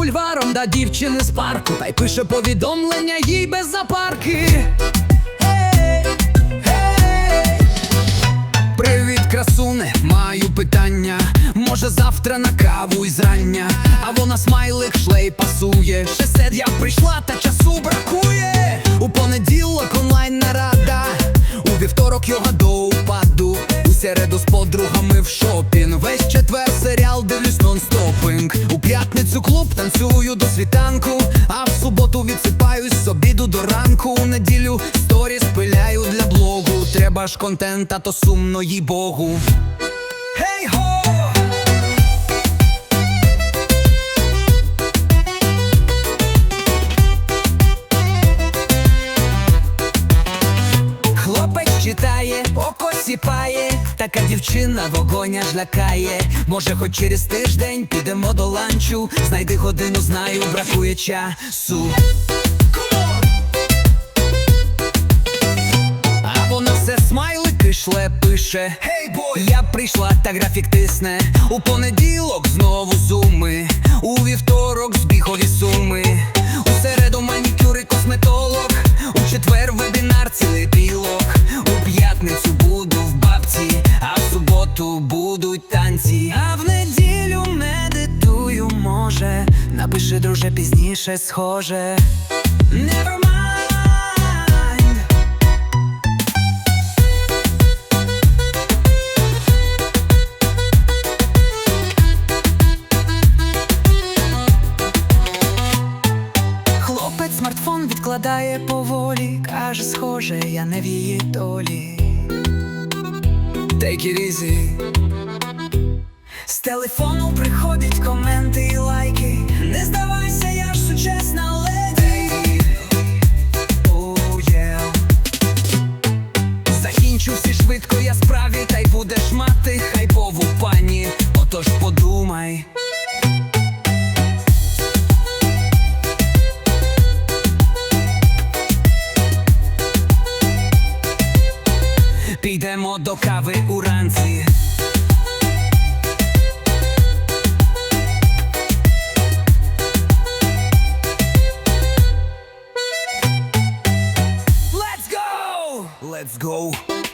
бульваром да дівчини з парку, та й пише повідомлення їй без запарки. Привіт, красуне, маю питання. Може завтра на каву й зрання, а вона смайлик шлей пасує. Ще сед я прийшла, та часу бракує. У понеділок онлайн нарада, у вівторок йога середу з подругами в шопінг. Весь четвер серіал дивлюсь нон-стопинг. У п'ятницю клуб танцюю до світанку. А в суботу відсипаюсь з обіду до ранку. У неділю сторіс пиляю для блогу. Треба ж контент, а то сумно їй богу. Читає, око сіпає, така дівчина вогонь аж лякає. Може, хоч через тиждень підемо до ланчу. Знайди годину, знаю, бракує часу. А вона все смайлики шле пише Гей бой, я прийшла, та графік тисне. У понеділок знову зуми. У вівторок збігові суми. У середу манікюр і косметолог. У четвер вебінар цілий білок. У п'ятницю Напиши, друже, пізніше схоже. Never mind. Хлопець смартфон відкладає поволі, каже, схоже, я не в її долі. Take it easy. З телефону приходять швидко, я справі, та й будеш мати хайпову пані. Отож подумай. Підемо до кави уранці. Let's go! Let's go!